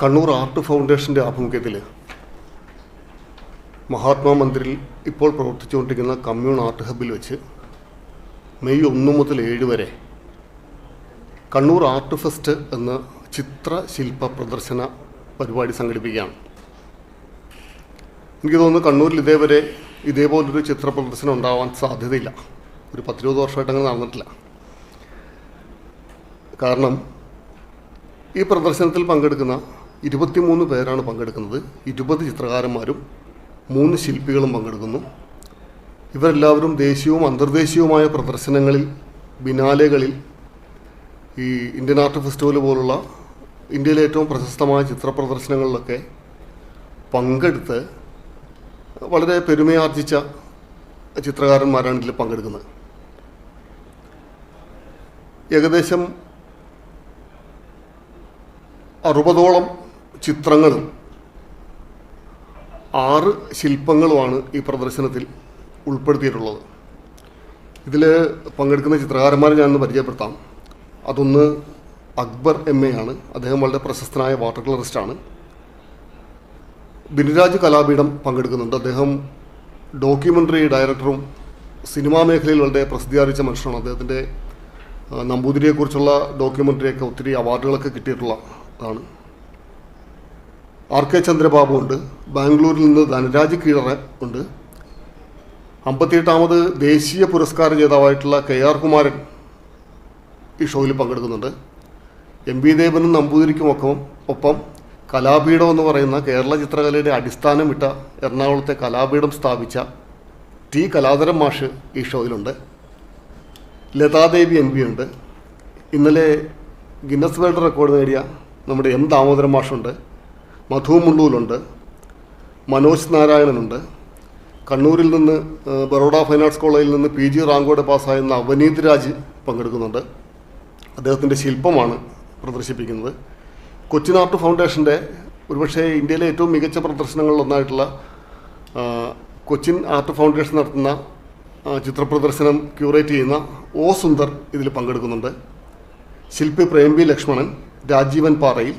Kannur art ഫൗണ്ടേഷന്റെ ആഭിമുഖ്യത്തിൽ മഹാത്മാ മന്ദിറിൽ ഇപ്പോൾ പ്രവർത്തിച്ചുകൊണ്ടിരിക്കുന്ന കമ്മ്യൂൺ ആർട്ട് ഹബിൽ വെച്ച് മെയ് ഒന്ന് മുതൽ ഏഴ് വരെ കണ്ണൂർ ആർട്ട് ഫെസ്റ്റ് എന്ന ചിത്രശില്പ പ്രദർശന പരിപാടി സംഘടിപ്പിക്കുകയാണ്. എനിക്ക് തോന്നുന്നു കണ്ണൂരിൽ ഇതേവരെ ഇതേപോലൊരു ചിത്ര പ്രദർശനം ഉണ്ടാവാൻ സാധ്യതയില്ല. ഒരു പത്തിരുപത് വർഷമായിട്ട് അങ്ങനെ നടന്നിട്ടില്ല. കാരണം ഈ പ്രദർശനത്തിൽ പങ്കെടുക്കുന്ന ഇരുപത്തിമൂന്ന് പേരാണ് പങ്കെടുക്കുന്നത്. ഇരുപത് ചിത്രകാരന്മാരും മൂന്ന് ശില്പികളും പങ്കെടുക്കുന്നു. ഇവരെല്ലാവരും ദേശീയവും അന്തർദേശീയവുമായ പ്രദർശനങ്ങളിൽ ബിനാലകളിൽ ഈ ഇന്ത്യൻ ആർട്ട് ഫെസ്റ്റിവൽ പോലുള്ള ഇന്ത്യയിലെ ഏറ്റവും പ്രശസ്തമായ ചിത്രപ്രദർശനങ്ങളിലൊക്കെ പങ്കെടുത്ത് വളരെ പെരുമയാർജിച്ച ചിത്രകാരന്മാരാണ് ഇതിൽ പങ്കെടുക്കുന്നത്. ഏകദേശം അറുപതോളം ചിത്രങ്ങളും ആറ് ശില്പങ്ങളുമാണ് ഈ പ്രദർശനത്തിൽ ഉൾപ്പെടുത്തിയിട്ടുള്ളത്. ഇതിൽ പങ്കെടുക്കുന്ന ചിത്രകാരന്മാരെ ഞാനൊന്ന് പരിചയപ്പെടുത്താം. അതൊന്ന് അക്ബർ എം എ ആണ്. അദ്ദേഹം വളരെ പ്രശസ്തനായ വാട്ടർ കളറിസ്റ്റാണ് ബിനിരാജ് കലാപീഠം പങ്കെടുക്കുന്നുണ്ട്. അദ്ദേഹം ഡോക്യുമെന്ററി ഡയറക്ടറും സിനിമാ മേഖലയിൽ വളരെ പ്രസിദ്ധിയാർജിച്ച മനുഷ്യനാണ്. അദ്ദേഹത്തിന്റെ നമ്പൂതിരിയെക്കുറിച്ചുള്ള ഡോക്യുമെന്ററിയൊക്കെ ഒത്തിരി അവാർഡുകളൊക്കെ കിട്ടിയിട്ടുള്ളതാണ്. ആർ കെ ചന്ദ്രബാബു ഉണ്ട്. ബാംഗ്ലൂരിൽ നിന്ന് ധനരാജ് കീഴറ ഉണ്ട്. അമ്പത്തിയെട്ടാമത് ദേശീയ പുരസ്കാര ജേതാവായിട്ടുള്ള കെ ആർ കുമാരൻ ഈ ഷോയിൽ പങ്കെടുക്കുന്നുണ്ട്. എം വി ദേവനും നമ്പൂതിരിക്കുമൊക്കെ ഒപ്പം കലാപീഠം എന്ന് പറയുന്ന കേരള ചിത്രകലയുടെ അടിസ്ഥാനമിട്ട എറണാകുളത്തെ കലാപീഠം സ്ഥാപിച്ച ടി കലാതരം മാഷ് ഈ ഷോയിലുണ്ട്. ലതാദേവി എം പി ഉണ്ട്. ഇന്നലെ ഗിന്നസ് വേൾഡ് റെക്കോർഡ് നേടിയ നമ്മുടെ എം ദാമോദരൻ മാഷുണ്ട്. മധു മുള്ളൂലുണ്ട് മനോജ് നാരായണനുണ്ട് കണ്ണൂരിൽ നിന്ന് ബറോഡ ഫൈൻ ആർട്സ് കോളേജിൽ നിന്ന് പി ജി റാങ്കോടെ പാസ്സായിരുന്ന അവനീത് രാജ് പങ്കെടുക്കുന്നുണ്ട്. അദ്ദേഹത്തിന്റെ ശില്പമാണ് പ്രദർശിപ്പിക്കുന്നത്. കൊച്ചിൻ ആർട്ട് ഫൗണ്ടേഷന്റെ ഒരുപക്ഷെ ഇന്ത്യയിലെ ഏറ്റവും മികച്ച പ്രദർശനങ്ങളിലൊന്നായിട്ടുള്ള കൊച്ചിൻ ആർട്ട് ഫൗണ്ടേഷൻ നടത്തുന്ന ചിത്രപ്രദർശനം ക്യൂറേറ്റ് ചെയ്യുന്ന ഒ സുന്ദർ ഇതിൽ പങ്കെടുക്കുന്നുണ്ട്. ശില്പി പ്രേംബി ലക്ഷ്മണൻ രാജീവൻ പാറയിൽ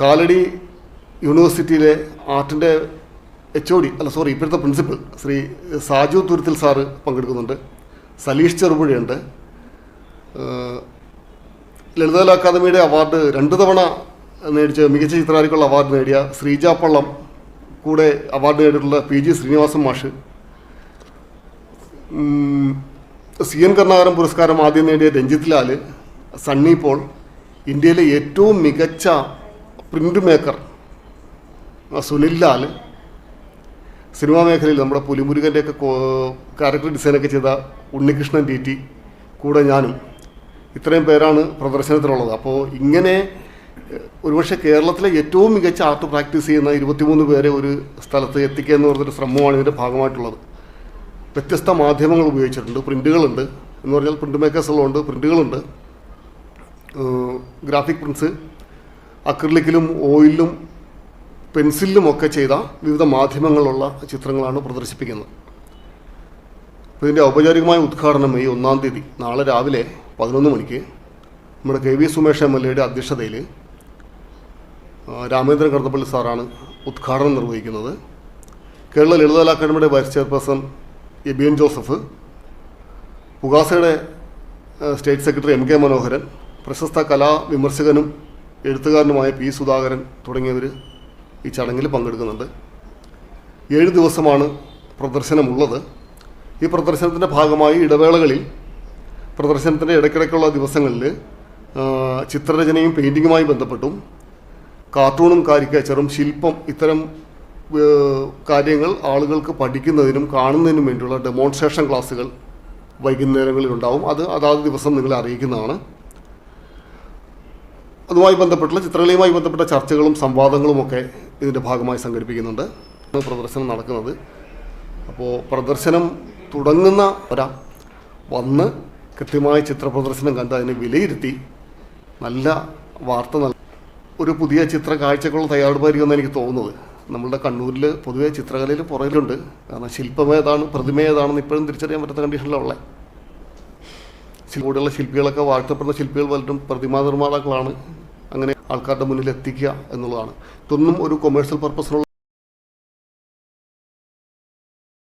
കാലടി യൂണിവേഴ്സിറ്റിയിലെ ആർട്ടിന്റെ എച്ച് ഒ ഡി അല്ല സോറി ഇപ്പോഴത്തെ പ്രിൻസിപ്പൽ ശ്രീ സാജു തുരുത്തിൽ സാറ് പങ്കെടുക്കുന്നുണ്ട്. സലീഷ് ചെറുപുഴയുണ്ട്. ലളിതകല അക്കാദമിയുടെ അവാർഡ് രണ്ട് തവണ നേടിച്ച മികച്ച ചിത്രകാരിക്കുള്ള അവാർഡ് നേടിയ ശ്രീജ പള്ളം കൂടെ അവാർഡ് നേടിയിട്ടുള്ള പി ജി ശ്രീനിവാസൻ മാഷ്. സി എൻ കർണാകരൻ പുരസ്കാരം ആദ്യം നേടിയ രഞ്ജിത് ലാൽ സണ്ണി പോൾ ഇന്ത്യയിലെ ഏറ്റവും മികച്ച print maker Sunil Lal cinema മേഖലയിൽ നമ്മുടെ പുലിമുരുകന്റെയൊക്കെ ക്യാരക്ടർ ഡിസൈനൊക്കെ ചെയ്ത ഉണ്ണികൃഷ്ണൻ ടി ടി കൂടെ ഞാനും. ഇത്രയും പേരാണ് പ്രദർശനത്തിലുള്ളത്. അപ്പോൾ ഇങ്ങനെ ഒരുപക്ഷെ കേരളത്തിലെ ഏറ്റവും മികച്ച ആർട്ട് പ്രാക്ടീസ് ചെയ്യുന്ന ഇരുപത്തിമൂന്ന് പേരെ ഒരു സ്ഥലത്ത് എത്തിക്കുക എന്ന് പറഞ്ഞൊരു ശ്രമമാണ് ഇതിന്റെ ഭാഗമായിട്ടുള്ളത്. വ്യത്യസ്ത മാധ്യമങ്ങൾ ഉപയോഗിച്ചിട്ടുണ്ട് പ്രിന്റുകളുണ്ട് എന്ന് പറഞ്ഞാൽ പ്രിന്റ് മേക്കേഴ്സ് പ്രിന്റുകളുണ്ട് ഗ്രാഫിക് പ്രിൻസ് അക്രിലിക്കിലും ഓയിലും പെൻസിലും ഒക്കെ ചെയ്ത വിവിധ മാധ്യമങ്ങളുള്ള ചിത്രങ്ങളാണ് പ്രദർശിപ്പിക്കുന്നത്. അപ്പോൾ ഇതിന്റെ ഔപചാരികമായ ഉദ്ഘാടനം ഈ ഒന്നാം തീയതി നാളെ രാവിലെ പതിനൊന്ന് മണിക്ക് നമ്മുടെ K V Sumesh M L എയുടെ അധ്യക്ഷതയിൽ രാമേന്ദ്രൻ കടന്നപ്പള്ളി സാറാണ് ഉദ്ഘാടനം നിർവഹിക്കുന്നത്. കേരള ലളിതകല അക്കാദമിയുടെ vice chairperson Ebian Joseph പുകാസയുടെ state secretary M K Manoharan പ്രശസ്ത കലാ വിമർശകനും എഴുത്തുകാരനുമായ പി സുധാകരൻ തുടങ്ങിയവർ ഈ ചടങ്ങിൽ പങ്കെടുക്കുന്നുണ്ട് ഏഴ് ദിവസമാണ് പ്രദർശനമുള്ളത്. ഈ പ്രദർശനത്തിന്റെ ഭാഗമായി ഇടവേളകളിൽ പ്രദർശനത്തിന്റെ ഇടയ്ക്കിടയ്ക്കുള്ള ദിവസങ്ങളിൽ ചിത്രരചനയും പെയിന്റിങ്ങുമായി ബന്ധപ്പെട്ടും കാർട്ടൂണും കാരിക്കേച്ചറും ശില്പം ഇത്തരം കാര്യങ്ങൾ ആളുകൾക്ക് പഠിക്കുന്നതിനും കാണുന്നതിനും വേണ്ടിയുള്ള ഡെമോൺസ്ട്രേഷൻ ക്ലാസ്സുകൾ വൈകുന്നേരങ്ങളിൽ ഉണ്ടാവും അത് അതാത് ദിവസം നിങ്ങളെ അറിയിക്കുന്നതാണ്. അതുമായി ബന്ധപ്പെട്ടുള്ള ചിത്രകലയുമായി ബന്ധപ്പെട്ട ചർച്ചകളും സംവാദങ്ങളും ഒക്കെ ഇതിന്റെ ഭാഗമായി സംഘടിപ്പിക്കുന്നുണ്ട്. പ്രദർശനം നടക്കുന്നത്. അപ്പോൾ പ്രദർശനം തുടങ്ങുന്ന ഒരാ വന്ന് കൃത്യമായ ചിത്രപ്രദർശനം കണ്ട് അതിനെ വിലയിരുത്തി നല്ല വാർത്ത നൽ ഒരു പുതിയ ചിത്ര കാഴ്ചക്കുള്ള തയ്യാറെടുപ്പായിരിക്കുമെന്ന് എനിക്ക് തോന്നുന്നത്. നമ്മളുടെ കണ്ണൂരിൽ പൊതുവേ ചിത്രകലയിൽ പുറകിലുണ്ട്. കാരണം ശില്പമേതാണ് പ്രതിമേതാണെന്ന് ഇപ്പോഴും തിരിച്ചറിയാൻ പറ്റാത്ത കണ്ടീഷനിലുള്ള കൂടെയുള്ള ശില്പികളൊക്കെ വാഴ്ത്തപ്പെടുന്ന ശില്പികൾ പലരും പ്രതിമാ നിർമ്മാതാക്കളാണ്. അങ്ങനെ ആൾക്കാരുടെ മുന്നിൽ എത്തിക്കുക എന്നുള്ളതാണ്. ഇതൊന്നും ഒരു കൊമേഴ്സ്യൽ പർപ്പസിനുള്ള